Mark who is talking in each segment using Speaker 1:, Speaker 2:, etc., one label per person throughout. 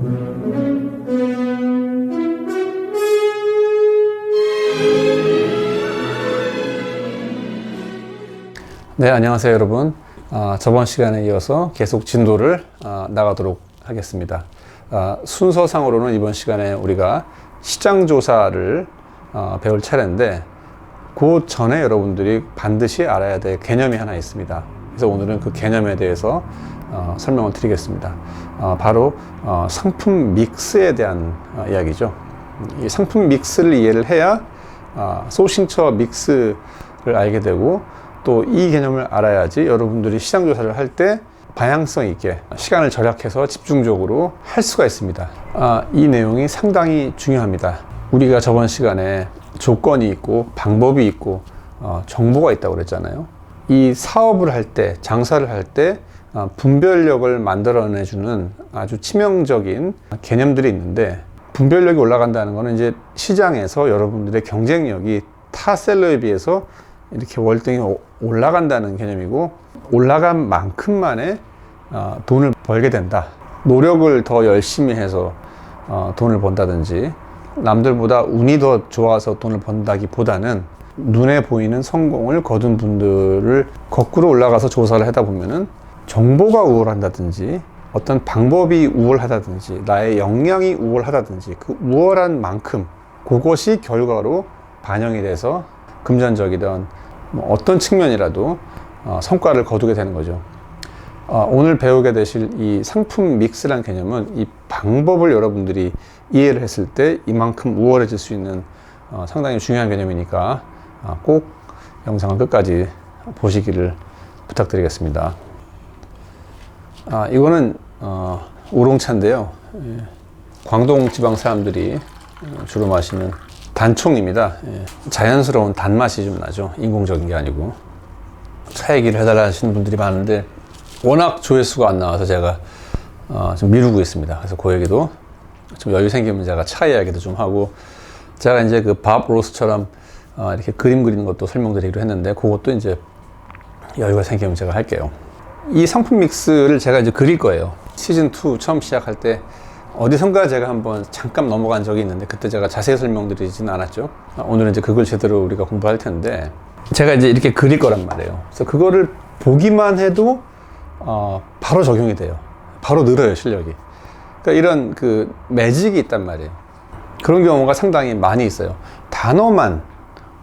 Speaker 1: 네, 안녕하세요, 여러분. 아, 저번 시간에 이어서 계속 진도를 아, 나가도록 하겠습니다. 아, 순서상으로는 이번 시간에 우리가 시장 조사를 아, 배울 차례인데, 그 전에 여러분들이 반드시 알아야 될 개념이 하나 있습니다. 그래서 오늘은 그 개념에 대해서 어, 설명을 드리겠습니다. 어, 바로 어, 상품 믹스에 대한 어, 이야기죠. 이 상품 믹스를 이해를 해야 아, 소싱처 믹스를 알게 되고 또 이 개념을 알아야지 여러분들이 시장 조사를 할 때 방향성 있게 시간을 절약해서 집중적으로 할 수가 있습니다. 아, 이 내용이 상당히 중요합니다. 우리가 저번 시간에 조건이 있고 방법이 있고 어, 정보가 있다고 그랬잖아요. 이 사업을 할 때, 장사를 할때 어, 분별력을 만들어내주는 아주 치명적인 개념들이 있는데 분별력이 올라간다는 것은 이제 시장에서 여러분들의 경쟁력이 타 셀러에 비해서 이렇게 월등히 오- 올라간다는 개념이고 올라간 만큼만의 어, 돈을 벌게 된다. 노력을 더 열심히 해서 어, 돈을 번다든지 남들보다 운이 더 좋아서 돈을 번다기보다는 눈에 보이는 성공을 거둔 분들을 거꾸로 올라가서 조사를 하다 보면은 정보가 우월한다든지 어떤 방법이 우월하다든지 나의 역량이 우월하다든지 그 우월한 만큼 그것이 결과로 반영이 돼서 금전적이든 뭐 어떤 측면이라도 어, 성과를 거두게 되는 거죠. 어, 오늘 배우게 되실 이 상품 믹스란 개념은 이 방법을 여러분들이 이해를 했을 때 이만큼 우월해질 수 있는 어, 상당히 중요한 개념이니까 어, 꼭 영상을 끝까지 보시기를 부탁드리겠습니다. 아, 이거는 어, 우롱차인데요. 예, 광동 지방 사람들이 어, 주로 마시는 단총입니다. 예, 자연스러운 단맛이 좀 나죠. 인공적인 게 아니고. 차 얘기를 해달라 하시는 분들이 많은데 워낙 조회수가 안 나와서 제가 어, 좀 미루고 있습니다. 그래서 그 얘기도 좀 여유 생기면 제가 차 이야기도 좀 하고 제가 이제 그 밥 로스처럼 어, 이렇게 그림 그리는 것도 설명드리기로 했는데 그것도 이제 여유가 생기면 제가 할게요. 이 상품 믹스를 제가 이제 그릴 거예요. 시즌 2 처음 시작할 때 어디선가 제가 한번 잠깐 넘어간 적이 있는데 그때 제가 자세히 설명드리지는 않았죠. 아, 오늘은 이제 그걸 제대로 우리가 공부할 텐데 제가 이제 이렇게 그릴 거란 말이에요. 그래서 그거를 보기만 해도 어, 바로 적용이 돼요. 바로 늘어요 실력이. 그러니까 이런 그 매직이 있단 말이에요. 그런 경우가 상당히 많이 있어요. 단어만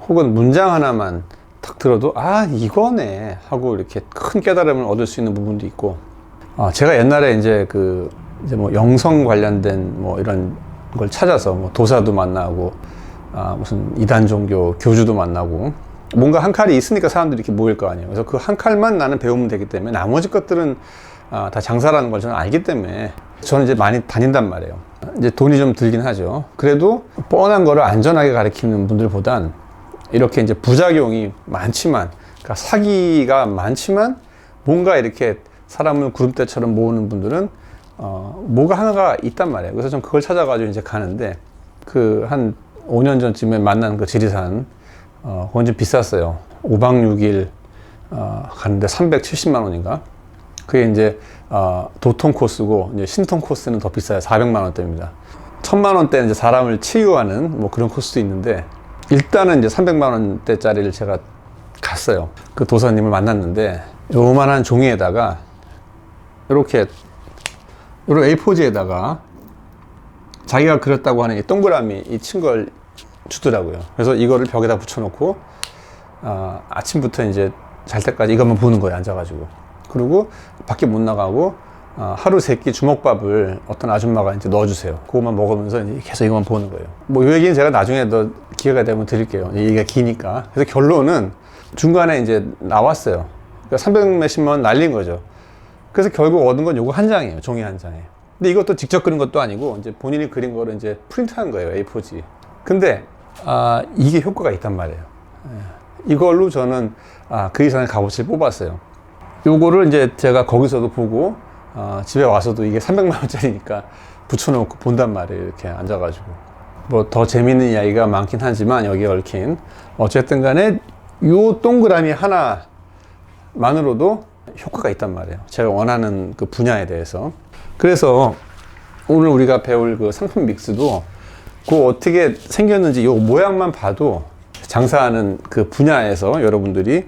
Speaker 1: 혹은 문장 하나만 딱 들어도 아 이거네 하고 이렇게 큰 깨달음을 얻을 수 있는 부분도 있고 아, 제가 옛날에 이제 그 이제 뭐 영성 관련된 뭐 이런 걸 찾아서 뭐 도사도 만나고 아, 무슨 이단 종교 교주도 만나고 뭔가 한 칼이 있으니까 사람들이 이렇게 모일 거 아니에요. 그래서 그 한 칼만 나는 배우면 되기 때문에 나머지 것들은 아, 다 장사라는 걸 저는 알기 때문에 저는 이제 많이 다닌단 말이에요. 이제 돈이 좀 들긴 하죠. 그래도 뻔한 거를 안전하게 가르치는 분들보단 이렇게 이제 부작용이 많지만, 그러니까 사기가 많지만 뭔가 이렇게 사람을 구름대처럼 모으는 분들은 어, 뭐가 하나가 있단 말이에요. 그래서 좀 그걸 찾아가지고 이제 가는데 그 한 5년 전쯤에 만난 그 지리산 어, 그건 좀 비쌌어요. 5박 6일 어, 가는데 370만 원인가? 그게 이제 어, 도통 코스고 이제 신통 코스는 더 비싸요. 400만 원대입니다. 1000만 원대 이제 사람을 치유하는 뭐 그런 코스도 있는데 일단은 이제 300만 원대짜리를 제가 갔어요. 그 도사님을 만났는데 요만한 종이에다가 이렇게 이런 A4지에다가 자기가 그렸다고 하는 이 동그라미 이 친 걸 주더라고요. 그래서 이거를 벽에다 붙여놓고 아, 아침부터 이제 잘 때까지 이것만 보는 거예요. 앉아가지고. 그리고 밖에 못 나가고 아, 하루 세 끼 주먹밥을 어떤 아줌마가 이제 넣어주세요. 그것만 먹으면서 계속 이것만 보는 거예요. 뭐 이 얘기는 제가 나중에 더 기회가 되면 드릴게요. 이 얘기가 기니까. 그래서 결론은 중간에 이제 나왔어요. 그러니까 300 몇십만 원 날린 거죠. 그래서 결국 얻은 건 요거 한 장이에요. 종이 한 장에. 근데 이것도 직접 그린 것도 아니고 이제 본인이 그린 거를 이제 프린트한 거예요. A4지. 근데 아, 이게 효과가 있단 말이에요. 예. 이걸로 저는 아, 그 이상의 값어치를 뽑았어요. 요거를 이제 제가 거기서도 보고 아, 집에 와서도 이게 300만 원짜리니까 붙여놓고 본단 말이에요. 이렇게 앉아가지고. 뭐 더 재밌는 이야기가 많긴 하지만 여기 얽힌 어쨌든 간에 요 동그라미 하나만으로도 효과가 있단 말이에요. 제가 원하는 그 분야에 대해서. 그래서 오늘 우리가 배울 그 상품 믹스도 그 어떻게 생겼는지 요 모양만 봐도 장사하는 그 분야에서 여러분들이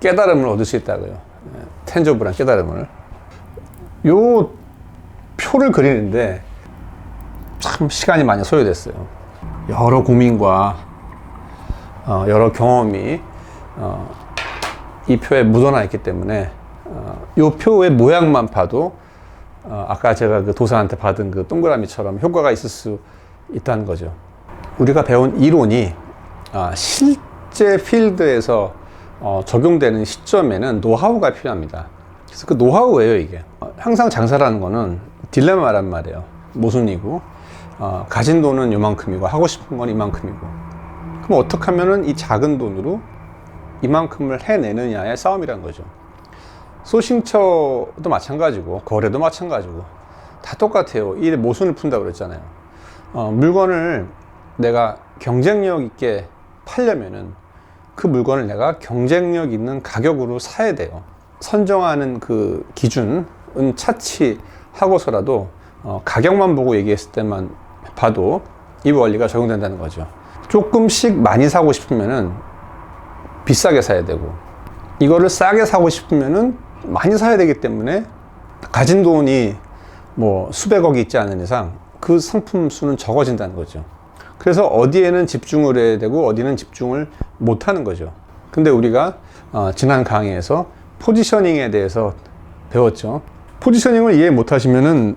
Speaker 1: 깨달음을 얻을 수 있다고요. 예, 텐저블한 깨달음을. 요 표를 그리는데 참 시간이 많이 소요됐어요. 여러 고민과 어, 여러 경험이 어, 이 표에 묻어나 있기 때문에 어, 이 표의 모양만 봐도 어, 아까 제가 그 도사한테 받은 그 동그라미처럼 효과가 있을 수 있다는 거죠. 우리가 배운 이론이 아, 실제 필드에서 어, 적용되는 시점에는 노하우가 필요합니다. 그래서 그 노하우예요 이게. 어, 항상 장사라는 거는 딜레마란 말이에요. 모순이고 어, 가진 돈은 요만큼이고 하고 싶은 건 이만큼이고. 그럼 어떻게 하면은 이 작은 돈으로 이만큼을 해내느냐의 싸움이란 거죠. 소싱처도 마찬가지고 거래도 마찬가지고 다 똑같아요. 이 모순을 푼다 그랬잖아요. 어, 물건을 내가 경쟁력 있게 팔려면은 그 물건을 내가 경쟁력 있는 가격으로 사야 돼요. 선정하는 그 기준은 차치하고서라도 어, 가격만 보고 얘기했을 때만 봐도 이 원리가 적용된다는 거죠. 조금씩 많이 사고 싶으면은 비싸게 사야 되고 이거를 싸게 사고 싶으면은 많이 사야 되기 때문에 가진 돈이 뭐 수백억이 있지 않은 이상 그 상품 수는 적어진다는 거죠. 그래서 어디에는 집중을 해야 되고 어디는 집중을 못 하는 거죠. 근데 우리가 어, 지난 강의에서 포지셔닝에 대해서 배웠죠. 포지셔닝을 이해 못 하시면은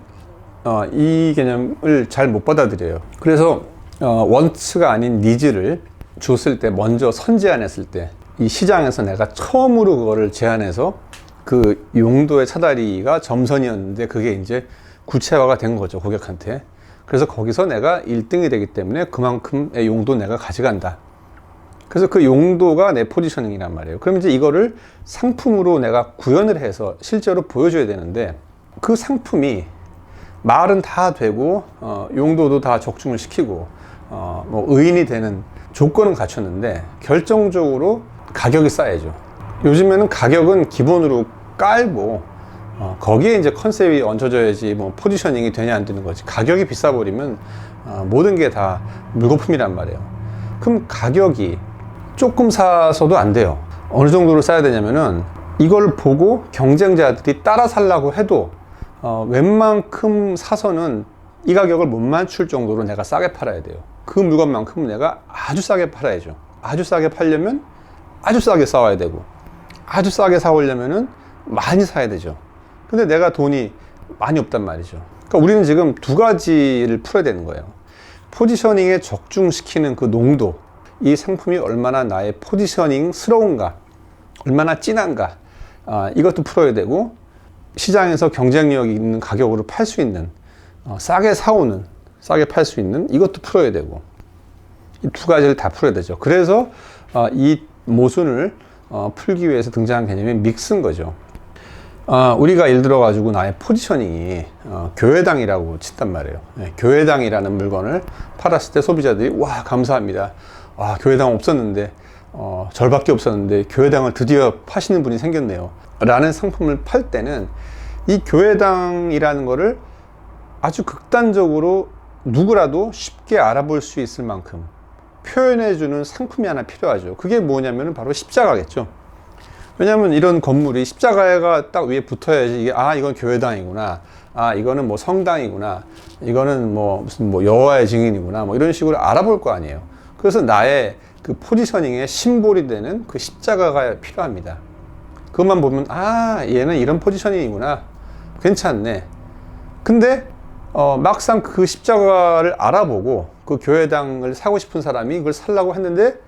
Speaker 1: 어, 이 개념을 잘 못 받아들여요. 그래서 어, 원츠가 아닌 니즈를 줬을 때 먼저 선제안했을 때 이 시장에서 내가 처음으로 그거를 제안해서 그 용도의 차다리가 점선이었는데 그게 이제 구체화가 된 거죠 고객한테 그래서 거기서 내가 1등이 되기 때문에 그만큼의 용도 내가 가져간다 그래서 그 용도가 내 포지셔닝이란 말이에요 그럼 이제 이거를 상품으로 내가 구현을 해서 실제로 보여줘야 되는데 그 상품이 말은 다 되고 어, 용도도 다 적중을 시키고 어, 뭐 의인이 되는 조건은 갖췄는데 결정적으로 가격이 싸야죠. 요즘에는 가격은 기본으로 깔고 어, 거기에 이제 컨셉이 얹혀져야지 뭐 포지셔닝이 되냐 안 되는 거지. 가격이 비싸 버리면 어, 모든 게 다 물거품이란 말이에요. 그럼 가격이 조금 사서도 안 돼요. 어느 정도로 싸야 되냐면은 이걸 보고 경쟁자들이 따라 살라고 해도 어, 웬만큼 사서는 이 가격을 못 맞출 정도로 내가 싸게 팔아야 돼요. 그 물건만큼은 내가 아주 싸게 팔아야죠. 아주 싸게 팔려면 아주 싸게 싸워야 되고, 아주 싸게 사오려면은 많이 사야 되죠. 근데 내가 돈이 많이 없단 말이죠. 그러니까 우리는 지금 두 가지를 풀어야 되는 거예요. 포지셔닝에 적중시키는 그 농도, 이 상품이 얼마나 나의 포지셔닝스러운가, 얼마나 진한가, 아, 이것도 풀어야 되고, 시장에서 경쟁력 있는 가격으로 팔 수 있는 어, 싸게 사오는 싸게 팔 수 있는 이것도 풀어야 되고 이 두 가지를 다 풀어야 되죠. 그래서 어, 이 모순을 어, 풀기 위해서 등장한 개념이 믹스인 거죠. 어, 우리가 예를 들어 가지고 나의 포지셔닝이 어, 교회당이라고 친단 말이에요. 네, 교회당이라는 물건을 팔았을 때 소비자들이 와 감사합니다. 와 교회당 없었는데 어, 절밖에 없었는데 교회당을 드디어 파시는 분이 생겼네요. 라는 상품을 팔 때는 이 교회당이라는 거를 아주 극단적으로 누구라도 쉽게 알아볼 수 있을 만큼 표현해주는 상품이 하나 필요하죠. 그게 뭐냐면 바로 십자가겠죠. 왜냐하면 이런 건물이 십자가가 딱 위에 붙어야지 이게 아 이건 교회당이구나. 아 이거는 뭐 성당이구나. 이거는 뭐 무슨 뭐 여호와의 증인이구나. 뭐 이런 식으로 알아볼 거 아니에요. 그래서 나의 그 포지셔닝의 심볼이 되는 그 십자가가 필요합니다. 그것만 보면 아 얘는 이런 포지셔닝이구나. 괜찮네. 근데 어, 막상 그 십자가를 알아보고 그 교회당을 사고 싶은 사람이 그걸 살라고 했는데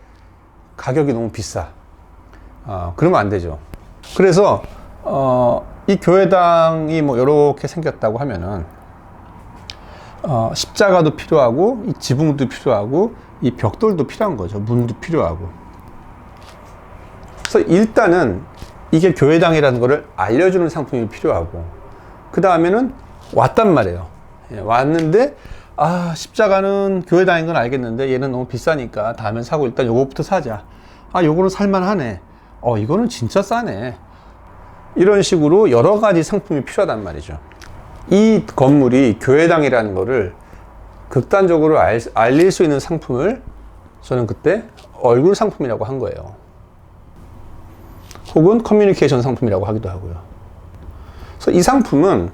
Speaker 1: 가격이 너무 비싸. 어, 그러면 안 되죠. 그래서 어, 이 교회당이 뭐 이렇게 생겼다고 하면은 어, 십자가도 필요하고 이 지붕도 필요하고 이 벽돌도 필요한 거죠. 문도 필요하고. 그래서 일단은 이게 교회당이라는 것을 알려주는 상품이 필요하고 그 다음에는 왔단 말이에요. 예, 왔는데 아 십자가는 교회당인 건 알겠는데 얘는 너무 비싸니까 다음엔 사고 일단 요거부터 사자. 아 요거는 살만하네. 어 이거는 진짜 싸네. 이런 식으로 여러 가지 상품이 필요하단 말이죠. 이 건물이 교회당이라는 거를 극단적으로 알, 알릴 수 있는 상품을 저는 그때 얼굴 상품이라고 한 거예요. 혹은 커뮤니케이션 상품이라고 하기도 하고요. 그래서 이 상품은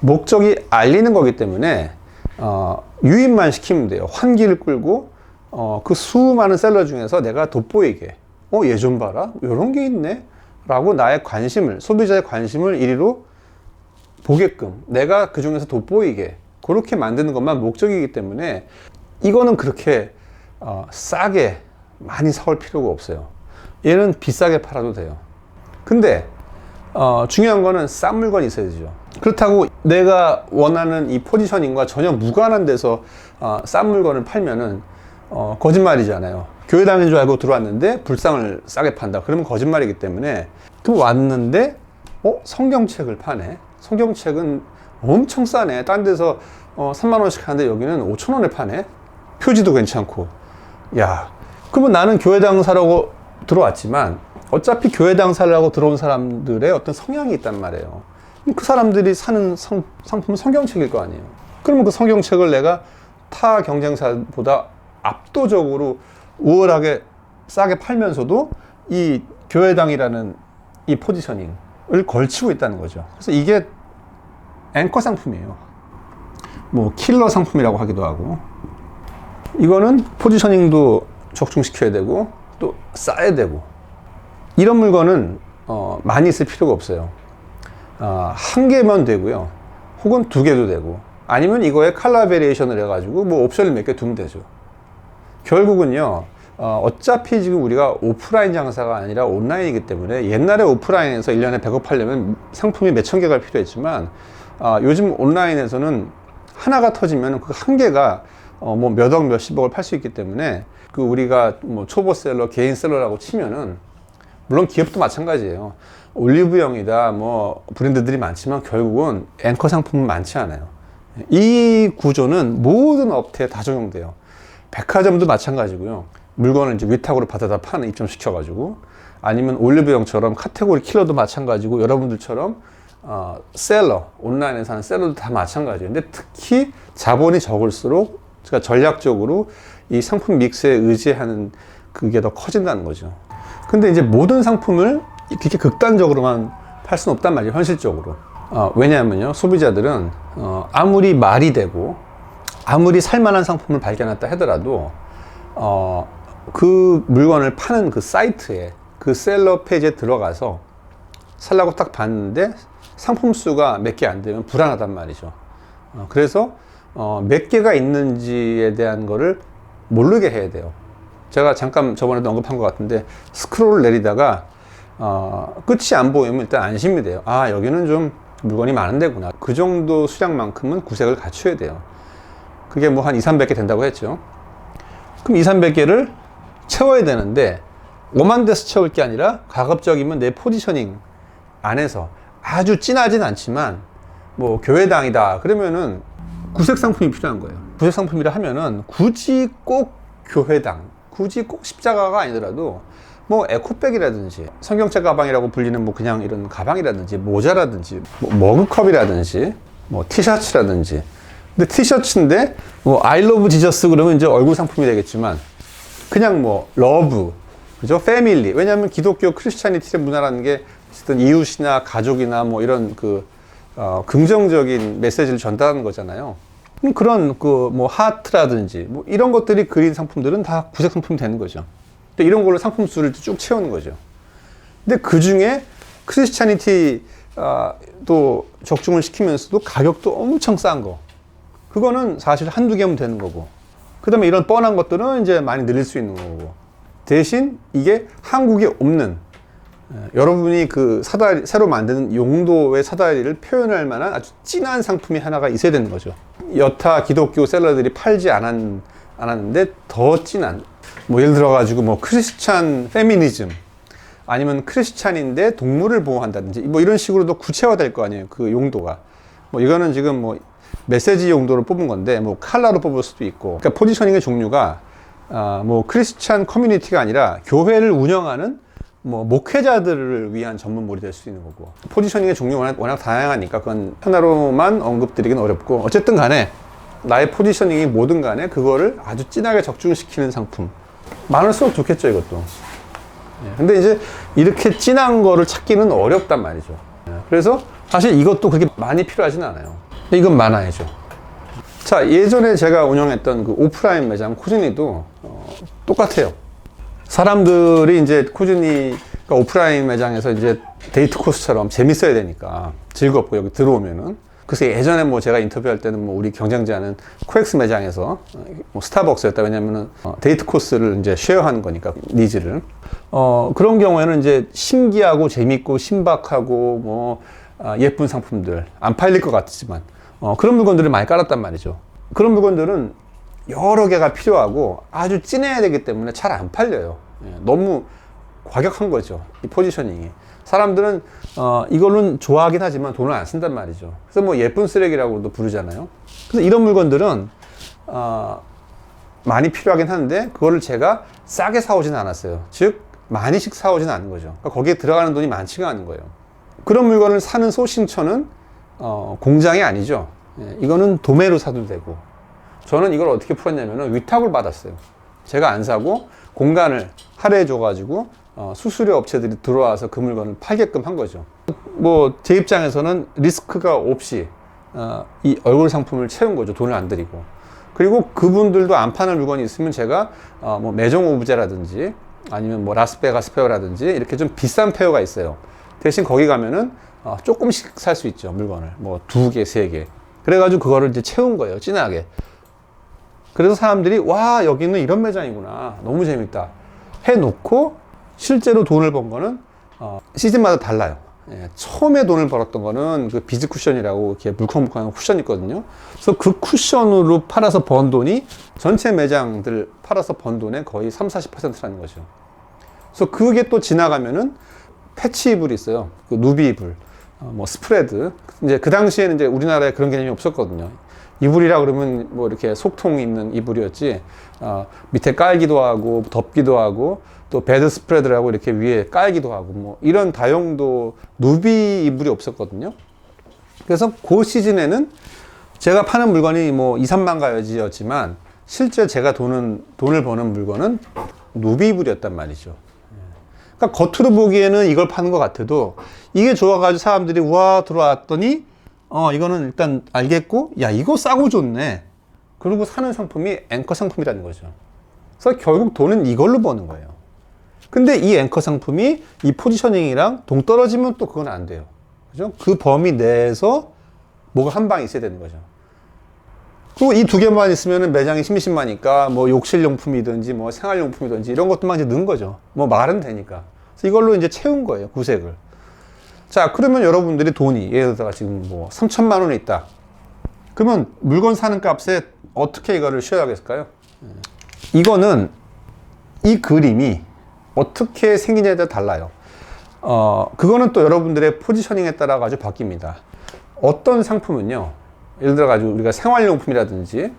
Speaker 1: 목적이 알리는 거기 때문에 어, 유입만 시키면 돼요. 환기를 끌고 어, 그 수많은 셀러 중에서 내가 돋보이게 어, 얘 좀 봐라. 이런 게 있네. 라고 나의 관심을, 소비자의 관심을 이리로 보게끔 내가 그 중에서 돋보이게 그렇게 만드는 것만 목적이기 때문에 이거는 그렇게 어, 싸게 많이 사올 필요가 없어요. 얘는 비싸게 팔아도 돼요. 근데 어, 중요한 거는 싼 물건이 있어야 되죠. 그렇다고 내가 원하는 이 포지셔닝과 전혀 무관한 데서 어, 싼 물건을 팔면은 어, 거짓말이잖아요. 교회당인 줄 알고 들어왔는데 불상을 싸게 판다. 그러면 거짓말이기 때문에 그 왔는데 어 성경책을 파네. 성경책은 엄청 싸네. 딴 데서 어, 3만 원씩 하는데 여기는 5천 원에 파네. 표지도 괜찮고. 야, 그러면 나는 교회당 사라고 들어왔지만 어차피 교회당 사려고 들어온 사람들의 어떤 성향이 있단 말이에요. 그 사람들이 사는 성, 상품은 성경책일 거 아니에요. 그러면 그 성경책을 내가 타 경쟁사보다 압도적으로 우월하게 싸게 팔면서도 이 교회당이라는 이 포지셔닝을 걸치고 있다는 거죠. 그래서 이게 앵커 상품이에요. 뭐 킬러 상품이라고 하기도 하고 이거는 포지셔닝도 적중시켜야 되고 또 싸야 되고 이런 물건은 어, 많이 쓸 필요가 없어요. 어, 한 개면 되고요. 혹은 두 개도 되고 아니면 이거에 칼라 베리에이션을 해가지고 뭐 옵션을 몇 개 두면 되죠. 결국은요. 어, 어차피 지금 우리가 오프라인 장사가 아니라 온라인이기 때문에 옛날에 오프라인에서 1년에 100억 팔려면 상품이 몇 천 개가 필요했지만 어, 요즘 온라인에서는 하나가 터지면 그 한 개가 어, 뭐 몇억 몇십억을 팔 수 있기 때문에 그 우리가 뭐 초보셀러 개인셀러라고 치면은 물론 기업도 마찬가지예요. 올리브영이다 뭐 브랜드들이 많지만 결국은 앵커 상품은 많지 않아요. 이 구조는 모든 업체에 다 적용돼요. 백화점도 마찬가지고요. 물건을 이제 위탁으로 받아다 파는 입점시켜 가지고 아니면 올리브영처럼 카테고리 킬러도 마찬가지고 여러분들처럼 어, 셀러 온라인에 사는 셀러도 다 마찬가지예요. 근데 특히 자본이 적을수록 제가 전략적으로 이 상품 믹스에 의지하는 그게 더 커진다는 거죠. 근데 이제 모든 상품을 이렇게 극단적으로만 팔 수는 없단 말이에요. 현실적으로. 어, 왜냐하면요. 소비자들은 어, 아무리 말이 되고 아무리 살만한 상품을 발견했다 하더라도 어, 그 물건을 파는 그 사이트에 그 셀러 페이지에 들어가서 살라고 딱 봤는데 상품 수가 몇 개 안 되면 불안하단 말이죠. 어, 그래서 어, 몇 개가 있는지에 대한 거를 모르게 해야 돼요. 제가 잠깐 저번에도 언급한 것 같은데 스크롤을 내리다가 어, 끝이 안 보이면 일단 안심이 돼요. 아 여기는 좀 물건이 많은 데구나. 그 정도 수량만큼은 구색을 갖춰야 돼요. 그게 뭐 한 2, 300개 된다고 했죠. 그럼 2, 300개를 채워야 되는데 오만 데서 채울 게 아니라 가급적이면 내 포지셔닝 안에서 아주 진하진 않지만 뭐 교회당이다 그러면은 구색 상품이 필요한 거예요. 구색 상품이라 하면은 굳이 꼭 교회당, 굳이 꼭 십자가가 아니더라도 뭐 에코백이라든지 성경책 가방이라고 불리는 뭐 그냥 이런 가방이라든지 모자라든지 뭐 머그컵이라든지 뭐 티셔츠라든지 근데 티셔츠인데 뭐 I love Jesus 그러면 이제 얼굴 상품이 되겠지만 그냥 뭐 러브 그죠? 패밀리 왜냐하면 기독교 크리스찬이티의 문화라는 게 어쨌든 이웃이나 가족이나 뭐 이런 그 어, 긍정적인 메시지를 전달하는 거잖아요. 그런 그 뭐 하트라든지 뭐 이런 것들이 그린 상품들은 다 구색 상품이 되는 거죠. 또 이런 걸로 상품 수를 쭉 채우는 거죠. 근데 그 중에 크리스찬이티 아, 또 적중을 시키면서도 가격도 엄청 싼 거. 그거는 사실 한두 개면 되는 거고. 그 다음에 이런 뻔한 것들은 이제 많이 늘릴 수 있는 거고. 대신 이게 한국에 없는 예, 여러분이 그 사다리, 새로 만드는 용도의 사다리를 표현할 만한 아주 진한 상품이 하나가 있어야 되는 거죠. 여타 기독교 셀러들이 팔지 않았, 않았는데 더 진한. 뭐 예를 들어가지고 뭐 크리스찬 페미니즘 아니면 크리스찬인데 동물을 보호한다든지 뭐 이런 식으로도 구체화될 거 아니에요. 그 용도가. 뭐 이거는 지금 뭐 메시지 용도로 뽑은 건데 뭐 칼라로 뽑을 수도 있고. 그러니까 포지셔닝의 종류가 아, 뭐 크리스찬 커뮤니티가 아니라 교회를 운영하는 뭐 목회자들을 위한 전문물이 될 수 있는 거고. 포지셔닝의 종류가 워낙, 워낙 다양하니까 그건 하나로만 언급드리기는 어렵고 어쨌든 간에 나의 포지셔닝이 뭐든 간에 그거를 아주 진하게 적중시키는 상품. 많을수록 좋겠죠 이것도. 예, 근데 이제 이렇게 진한 거를 찾기는 어렵단 말이죠. 예, 그래서 사실 이것도 그렇게 많이 필요하진 않아요. 이건 많아야죠. 자 예전에 제가 운영했던 그 오프라인 매장 코즈니도 어, 똑같아요 사람들이 이제 꾸준히 그러니까 오프라인 매장에서 이제 데이트 코스처럼 재밌어야 되니까 즐겁고 여기 들어오면은. 그래서 예전에 뭐 제가 인터뷰할 때는 뭐 우리 경쟁자는 코엑스 매장에서 뭐 스타벅스였다. 왜냐면은 어, 데이트 코스를 이제 쉐어하는 거니까 니즈를. 어 그런 경우에는 이제 신기하고 재밌고 신박하고 뭐 아, 예쁜 상품들. 안 팔릴 것 같지만 어 그런 물건들을 많이 깔았단 말이죠. 그런 물건들은 여러 개가 필요하고 아주 진해야 되기 때문에 잘 안 팔려요. 예, 너무 과격한 거죠. 이 포지셔닝이. 사람들은 어, 이걸로는 좋아하긴 하지만 돈을 안 쓴단 말이죠. 그래서 뭐 예쁜 쓰레기라고도 부르잖아요. 그래서 이런 물건들은 어, 많이 필요하긴 한데 그거를 제가 싸게 사오지는 않았어요. 즉 많이씩 사오지는 않은 거죠. 그러니까 거기에 들어가는 돈이 많지가 않은 거예요. 그런 물건을 사는 소신처는 어, 공장이 아니죠. 예, 이거는 도매로 사도 되고 저는 이걸 어떻게 풀었냐면 위탁을 받았어요. 제가 안 사고 공간을 할애해 줘가지고 어, 수수료 업체들이 들어와서 그 물건을 팔게끔 한 거죠. 뭐 제 입장에서는 리스크가 없이 어, 이 얼굴 상품을 채운 거죠. 돈을 안 들이고. 그리고 그분들도 안 파는 물건이 있으면 제가 어, 뭐 매종 오브제라든지 아니면 뭐 라스베가스 페어라든지 이렇게 좀 비싼 페어가 있어요. 대신 거기 가면은 어, 조금씩 살 수 있죠 물건을 뭐 두 개, 세 개. 그래가지고 그거를 이제 채운 거예요. 진하게. 그래서 사람들이 와 여기는 이런 매장이구나. 너무 재밌다. 해놓고 실제로 돈을 번 거는 어, 시즌마다 달라요. 예, 처음에 돈을 벌었던 거는 그 비즈 쿠션이라고 이렇게 물컹물컹한 쿠션 있거든요. 그래서 그 쿠션으로 팔아서 번 돈이 전체 매장들 팔아서 번 돈의 거의 3, 40%라는 거죠. 그래서 그게 또 지나가면은 패치 이불이 있어요. 그 누비 이불 어, 뭐 스프레드. 이제 그 당시에는 이제 우리나라에 그런 개념이 없었거든요 이불이라 그러면 뭐 이렇게 속통 있는 이불이었지. 어, 밑에 깔기도 하고 덮기도 하고 또 베드 스프레드라고 이렇게 위에 깔기도 하고 뭐 이런 다용도 누비 이불이 없었거든요. 그래서 그 시즌에는 제가 파는 물건이 뭐 2, 3만 가지였지만 실제 제가 돈은, 돈을 버는 물건은 누비 이불이었단 말이죠. 그러니까 겉으로 보기에는 이걸 파는 것 같아도 이게 좋아가지고 사람들이 와 들어왔더니 어, 이거는 일단 알겠고, 야, 이거 싸고 좋네. 그리고 사는 상품이 앵커 상품이라는 거죠. 그래서 결국 돈은 이걸로 버는 거예요. 근데 이 앵커 상품이 이 포지셔닝이랑 동떨어지면 또 그건 안 돼요. 그죠? 그 범위 내에서 뭐가 한 방 있어야 되는 거죠. 그리고 이 두 개만 있으면 매장이 심심하니까 뭐 욕실용품이든지 뭐 생활용품이든지 이런 것도만 이제 넣은 거죠. 뭐 말은 되니까. 그래서 이걸로 이제 채운 거예요. 구색을. 자, 그러면 여러분들이 돈이, 예를 들어 지금 뭐 3천만 원이 있다. 그러면 물건 사는 값에 어떻게 이거를 쉬어야겠을까요? 이거는 이 그림이 어떻게 생기냐에 따라 달라요. 어, 그거는 또 여러분들의 포지셔닝에 따라 가지고 바뀝니다. 어떤 상품은요, 예를 들어 가지고 우리가 생활용품이라든지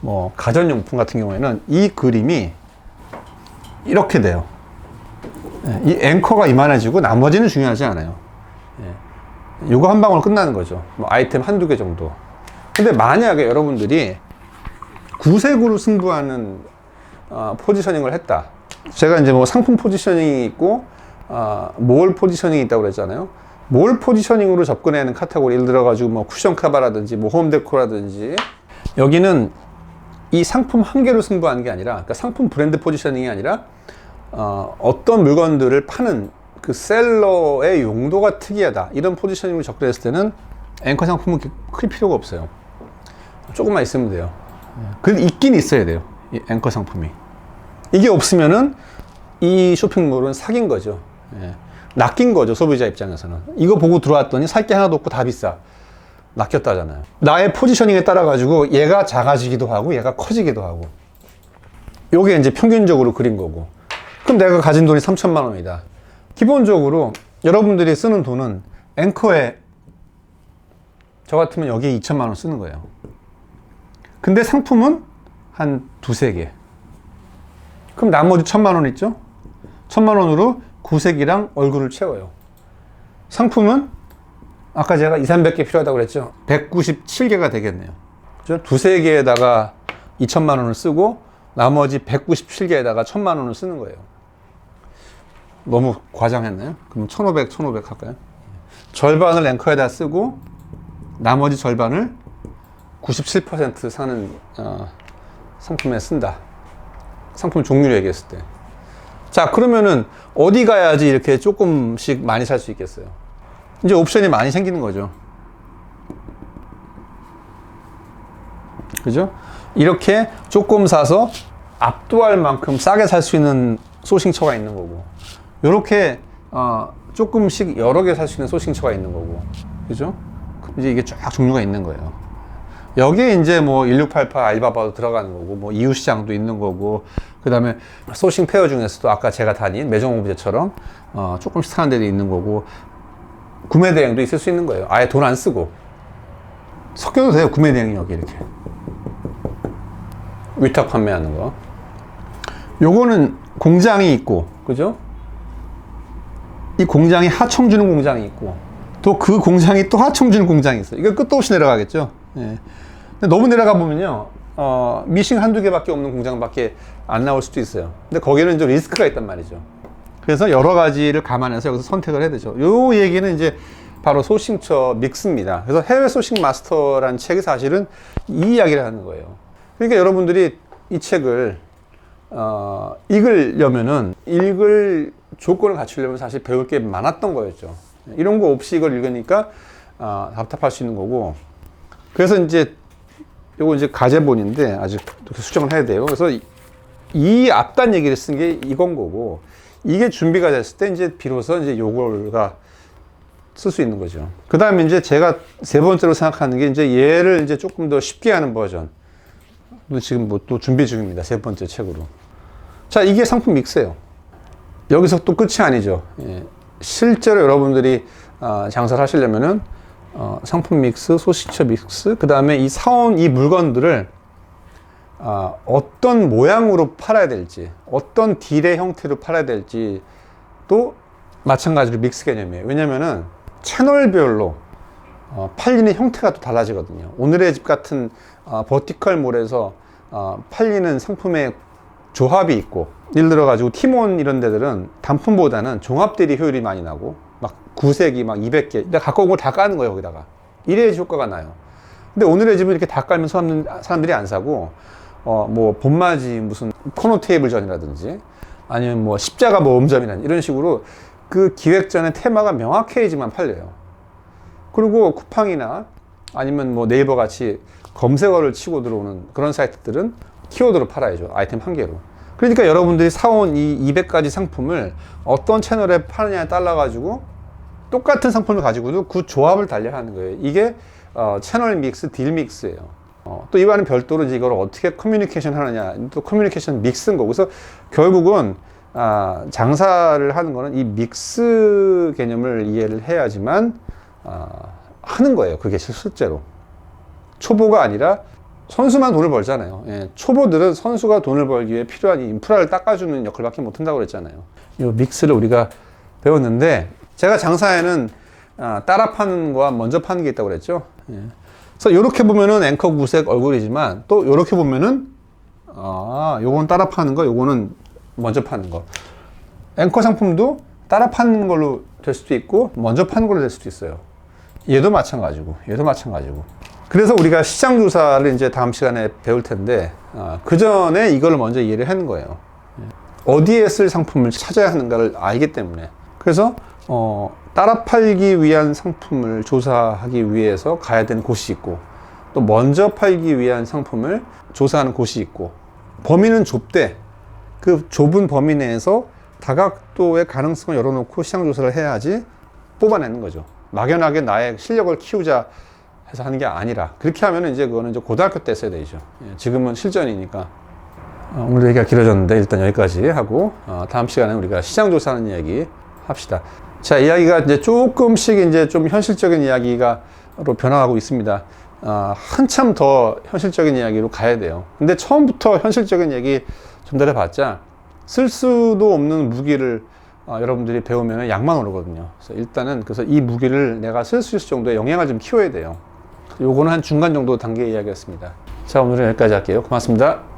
Speaker 1: 뭐 가전용품 같은 경우에는 이 그림이 이렇게 돼요. 예, 이 앵커가 이만해지고 나머지는 중요하지 않아요. 예. 요거 한 방울 끝나는 거죠. 뭐 아이템 한두 개 정도. 근데 만약에 여러분들이 구색으로 승부하는 어, 포지셔닝을 했다. 제가 이제 뭐 상품 포지셔닝이 있고 어, 몰 포지셔닝이 있다고 그랬잖아요. 몰 포지셔닝으로 접근하는 카테고리 예를 들어 가지고 뭐 쿠션 카바라든지 뭐 홈데코라든지 여기는 이 상품 한 개로 승부하는 게 아니라 그러니까 상품 브랜드 포지셔닝이 아니라 어, 어떤 물건들을 파는 그 셀러의 용도가 특이하다. 이런 포지셔닝을 접근했을 때는 앵커 상품은 클 필요가 없어요. 조금만 있으면 돼요. 그 있긴 있어야 돼요 이 앵커 상품이. 이게 없으면은 이 쇼핑몰은 사귄 거죠. 예. 낚인 거죠 소비자 입장에서는. 이거 보고 들어왔더니 살 게 하나도 없고 다 비싸. 낚였다잖아요. 나의 포지셔닝에 따라 가지고 얘가 작아지기도 하고 얘가 커지기도 하고. 요게 이제 평균적으로 그린 거고 그럼 내가 가진 돈이 3천만 원이다. 기본적으로 여러분들이 쓰는 돈은 앵커에 저 같으면 여기에 2천만 원 쓰는 거예요. 근데 상품은 한 두세 개. 그럼 나머지 천만 원 있죠? 천만 원으로 구색이랑 얼굴을 채워요. 상품은 아까 제가 2, 300개 필요하다고 그랬죠. 197개가 되겠네요. 그죠? 두세 개에다가 2천만 원을 쓰고 나머지 197개에다가 1천만 원을 쓰는 거예요. 너무 과장했나요? 그럼 1500, 1500 할까요? 절반을 앵커에다 쓰고 나머지 절반을 97% 사는 어, 상품에 쓴다. 상품 종류를 얘기했을 때. 자, 그러면은 어디 가야지 이렇게 조금씩 많이 살 수 있겠어요? 이제 옵션이 많이 생기는 거죠. 그죠? 이렇게 조금 사서 압도할 만큼 싸게 살 수 있는 소싱처가 있는 거고, 이렇게 어, 조금씩 여러 개 살 수 있는 소싱처가 있는 거고, 그죠? 이제 이게 쫙 종류가 있는 거예요. 여기에 이제 뭐 1688 알바바도 들어가는 거고, 뭐 이웃시장도 있는 거고, 그 다음에 소싱 페어 중에서도 아까 제가 다닌 매정 오브제처럼 어, 조금씩 사는 데도 있는 거고, 구매 대행도 있을 수 있는 거예요. 아예 돈 안 쓰고. 섞여도 돼요, 구매 대행이 여기 이렇게. 위탁 판매하는 거. 요거는 공장이 있고, 그죠? 이 공장이 하청 주는 공장이 있고, 또 그 공장이 또 하청 주는 공장이 있어요. 이거 끝도 없이 내려가겠죠? 예. 근데 너무 내려가 보면요, 어, 미싱 한두 개밖에 없는 공장밖에 안 나올 수도 있어요. 근데 거기는 좀 리스크가 있단 말이죠. 그래서 여러 가지를 감안해서 여기서 선택을 해야 되죠. 요 얘기는 이제 바로 소싱처 믹스입니다. 그래서 해외 소싱 마스터라는 책이 사실은 이 이야기를 하는 거예요. 그러니까 여러분들이 이 책을 어, 읽으려면은 읽을 조건을 갖추려면 사실 배울 게 많았던 거였죠. 이런 거 없이 이걸 읽으니까 어, 답답할 수 있는 거고. 그래서 이제 요거 이제 가제본인데 아직 수정을 해야 돼요. 그래서 이, 이 앞단 얘기를 쓴 게 이건 거고 이게 준비가 됐을 때 이제 비로소 이제 요거가 쓸 수 있는 거죠. 그 다음에 이제 제가 세 번째로 생각하는 게 이제 얘를 이제 조금 더 쉽게 하는 버전. 지금 뭐 또 준비 중입니다. 세 번째 책으로. 자, 이게 상품 믹스예요. 여기서 또 끝이 아니죠. 예. 실제로 여러분들이 어, 장사를 하시려면은 어, 상품 믹스, 소식처 믹스, 그 다음에 이 사온 이 물건들을 어, 어떤 모양으로 팔아야 될지, 어떤 딜의 형태로 팔아야 될지 또 마찬가지로 믹스 개념이에요. 왜냐면은 채널별로 어, 팔리는 형태가 또 달라지거든요. 오늘의 집 같은 어, 버티컬 몰에서 어, 팔리는 상품의 조합이 있고 예를 들어 가지고 티몬 이런 데들은 단품보다는 종합 대리 효율이 많이 나고 막 구색이 막 200개 내가 갖고 온 걸 다 까는 거예요 거기다가. 이래야지 효과가 나요. 근데 오늘의 집은 이렇게 다 깔면 사람들이 안 사고 어 뭐 봄맞이 무슨 코너 테이블 전이라든지 아니면 뭐 십자가 모음점이라든지 이런 식으로 그 기획전의 테마가 명확해야지만 팔려요. 그리고 쿠팡이나 아니면 뭐 네이버 같이 검색어를 치고 들어오는 그런 사이트들은 키워드로 팔아야죠. 아이템 한 개로. 그러니까 여러분들이 사온 이 200가지 상품을 어떤 채널에 파느냐에 따라 가지고 똑같은 상품을 가지고도 그 조합을 달려하는 거예요. 이게 어, 채널 믹스, 딜 믹스예요. 어, 또 이와는 별도로 이걸 어떻게 커뮤니케이션 하느냐, 또 커뮤니케이션 믹스인 거고. 그래서 결국은 아, 장사를 하는 거는 이 믹스 개념을 이해를 해야지만 아, 하는 거예요. 그게 실제로. 초보가 아니라 선수만 돈을 벌잖아요. 예, 초보들은 선수가 돈을 벌기 위해 필요한 이 인프라를 닦아주는 역할밖에 못한다고 그랬잖아요. 이 믹스를 우리가 배웠는데 제가 장사에는 아, 따라 파는 거와 먼저 파는 게 있다고 그랬죠. 예. 그래서 이렇게 보면은 앵커 구색 얼굴이지만 또 이렇게 보면은 아, 요건 따라 파는 거, 요거는 먼저 파는 거. 앵커 상품도 따라 파는 걸로 될 수도 있고 먼저 파는 걸로 될 수도 있어요. 얘도 마찬가지고, 얘도 마찬가지고. 그래서 우리가 시장 조사를 이제 다음 시간에 배울 텐데 어, 그 전에 이걸 먼저 이해를 하는 거예요. 어디에 쓸 상품을 찾아야 하는가를 알기 때문에 그래서 어, 따라 팔기 위한 상품을 조사하기 위해서 가야 되는 곳이 있고 또 먼저 팔기 위한 상품을 조사하는 곳이 있고 범위는 좁대 그 좁은 범위 내에서 다각도의 가능성을 열어놓고 시장 조사를 해야지 뽑아내는 거죠. 막연하게 나의 실력을 키우자 해서 하는 게 아니라 그렇게 하면 이제 그거는 이제 고등학교 때 되죠. 예, 지금은 실전이니까. 어, 오늘 얘기가 길어졌는데 일단 여기까지 하고 어, 다음 시간에 우리가 시장 조사하는 이야기 합시다. 자 이야기가 이제 조금씩 이제 좀 현실적인 이야기가로 변화하고 있습니다. 어, 한참 더 현실적인 이야기로 가야 돼요. 근데 처음부터 현실적인 얘기 전달해 봤자 쓸 수도 없는 무기를 어, 여러분들이 배우면 약만 오르거든요. 그래서 일단은 그래서 이 무기를 내가 쓸 수 있을 정도의 영향을 좀 키워야 돼요. 요거는 한 중간 정도 단계 이야기였습니다. 자, 오늘은 여기까지 할게요. 고맙습니다.